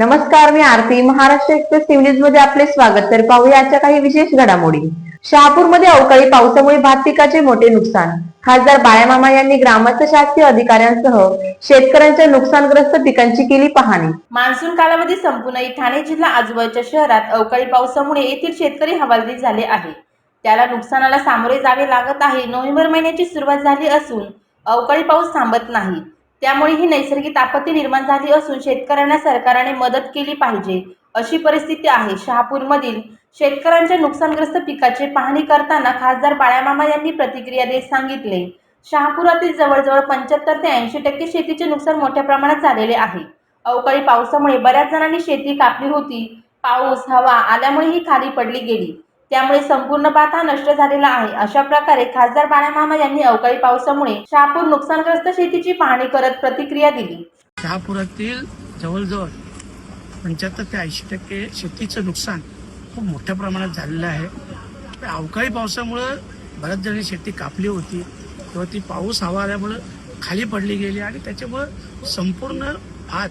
नमस्कार मी आरती. महाराष्ट्र एक्सप्रेस न्यूजमध्ये आपले स्वागत. तर पाहूया आजच्या काही विशेष घडामोडी. शहापूरमध्ये अवकाळी पावसामुळे भात पिकाचे मोठे नुकसान. खासदार बाळामामा यांनी ग्रामस्थ शासकीय अधिकाऱ्यांसह शेतकऱ्यांच्या नुकसानग्रस्त पिकांची केली पाहणी. मान्सून कालावधी संपूनही ठाणे जिल्हा आजूबाजूच्या शहरात अवकाळी पावसामुळे येथील शेतकरी हवालदिल झाले आहे त्याला नुकसानाला सामोरे जावे लागत आहे. नोव्हेंबर महिन्याची सुरुवात झाली असून अवकाळी पाऊस थांबत नाही. त्यामुळे ही नैसर्गिक आपत्ती निर्माण झाली असून शेतकऱ्यांना सरकारने मदत केली पाहिजे. अशी परिस्थिती आहे. शहापूरमधील शेतकऱ्यांच्या नुकसानग्रस्त पिकाची पाहणी करताना खासदार बाळामामा यांनी प्रतिक्रिया देत सांगितले. शहापुरातील जवळजवळ पंच्याहत्तर ते ऐंशी टक्के शेतीचे नुकसान मोठ्या प्रमाणात झालेले आहे. अवकाळी पावसामुळे बऱ्याच जणांनी शेती कापली होती. पाऊस हवा आल्यामुळे ही खाली पडली गेली. त्यामुळे संपूर्ण भात हा नष्ट झालेला आहे. अशा प्रकारे खासदार बाळामामा यांनी अवकाळी पावसामुळे शहापूर नुकसानग्रस्त शेतीची पाहणी करत प्रतिक्रिया दिली. शहापुरातील जवळजवळ पंच्याहत्तर ते ऐंशी टक्के शेतीचं नुकसान खूप मोठ्या प्रमाणात झालेलं आहे. अवकाळी पावसामुळं बऱ्याच जणी शेती कापली होती. किंवा ती पाऊस हवा आल्यामुळं खाली पडली गेली आणि त्याच्यामुळं संपूर्ण भात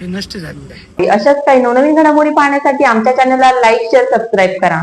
हे नष्ट झालेलं आहे. अशाच काही नवनवीन घडामोडी पाहण्यासाठी आमच्या चॅनलला लाईक शेअर सबस्क्राईब करा.